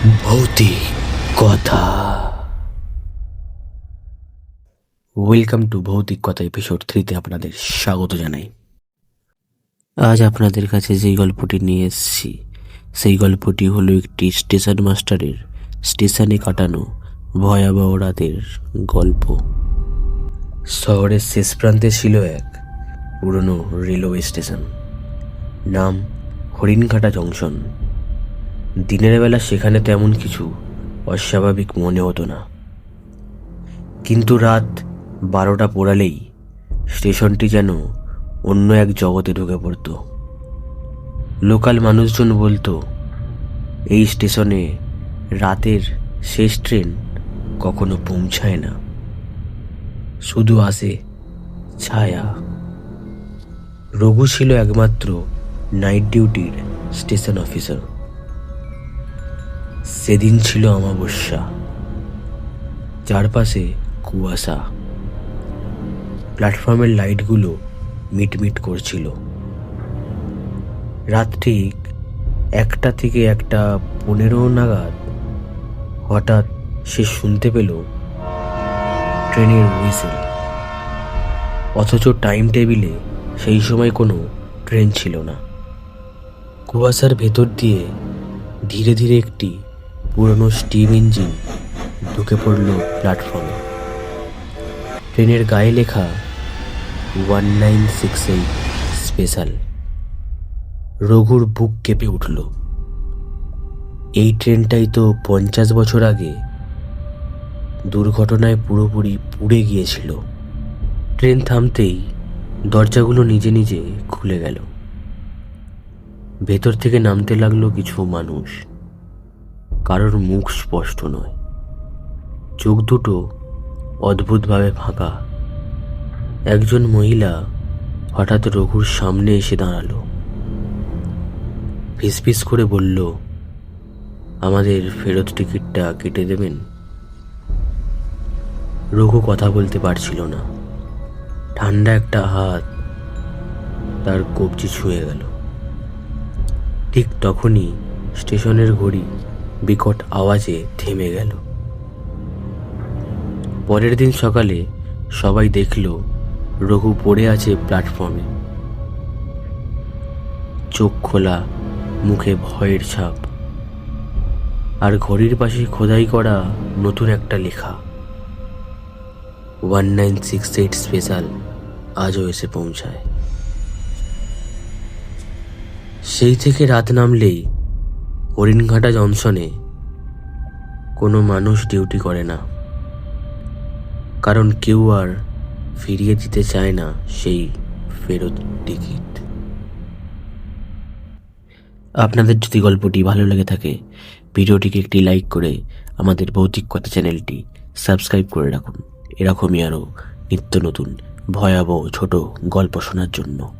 ভৌতিক কথা। Welcome to ভৌতিক কথা এপিসোড থ্রিতে আপনাদের স্বাগত জানাই। আজ আপনাদের কাছে যেই গল্পটি নিয়ে এসেছি, সেই গল্পটি হলো একটি স্টেশন মাস্টারের স্টেশনে কাটানো ভয়াবহ রাতের গল্প। শহরের শেষ প্রান্তে ছিল এক পুরনো রেলওয়ে স্টেশন নাম হরিণঘাটা জংশন দিনের বেলা সেখানে তেমন কিছু অস্বাভাবিক মনে হতো না। কিন্তু রাত বারোটা পোড়ালেই স্টেশনটি যেন অন্য এক জগতে ঢুকে পড়ত। লোকাল মানুষজন বলতো, এই স্টেশনে রাতের শেষ ট্রেন কখনো পৌঁছায় না। শুধু আসে ছায়া। রঘু ছিল একমাত্র নাইট ডিউটির স্টেশন অফিসার। সেদিন ছিল অমাবস্যা। চারপাশে কুয়াশা। প্ল্যাটফর্মের লাইটগুলো মিটমিট করছিল। রাত ঠিক একটা থেকে একটা পনেরো নাগাদ হঠাৎ সে শুনতে পেল ট্রেনের হুইসেল। অথচ টাইম টেবিলে সেই সময় কোনো ট্রেন ছিল না। কুয়াশার ভেতর দিয়ে ধীরে ধীরে একটি পুরনো স্টিম ইঞ্জিন ঢুকে পড়ল প্ল্যাটফর্মে। ট্রেনের গায়ে লেখা one nine six eight special. রঘুর বুক কেঁপে উঠল। এই ট্রেনটাই তো পঞ্চাশ বছর আগে দুর্ঘটনায় পুরোপুরি পুড়ে গিয়েছিল। ট্রেন থামতেই দরজাগুলো নিজে নিজে খুলে গেল। ভেতর থেকে নামতে লাগল কিছু মানুষ। কারোর মুখ স্পষ্ট নয়। চোখ দুটো অদ্ভুতভাবে ফাঁকা। একজন মহিলা হঠাৎ রঘুর সামনে এসে দাঁড়াল। ফিসফিস করে বলল, আমাদের ফেরত টিকিটটা কেটে দেবেন? রঘু কথা বলতে পারছিল না। ঠান্ডা একটা হাত তার কবজি ছুঁয়ে গেল। ঠিক তখনই স্টেশনের ঘড়ি বিকট আওয়াজে থেমে গেল। পরের দিন সকালে সবাই দেখল রঘু পড়ে আছে প্ল্যাটফর্মে চোখ খোলা, মুখে ভয়ের ছাপ। আর ঘড়ির পাশে খোদাই করা নতুন একটা লেখা। One nine six eight special আজও এসে পৌঁছায়। সেই থেকে রাত নামলেই হরিণঘাটা জংশনে কোনো মানুষ ডিউটি করে না। কারণ কেউ আর ফিরিয়ে দিতে চায় না সেই ফেরত টিকিট। আপনাদের যদি গল্পটি ভালো লেগে থাকে, ভিডিওটিকে একটি লাইক করে আমাদের ভৌতিক কথা চ্যানেলটি সাবস্ক্রাইব করে রাখুন। এরকমই আরও নিত্য নতুন, ভয়াবহ ছোট গল্প শোনার জন্য।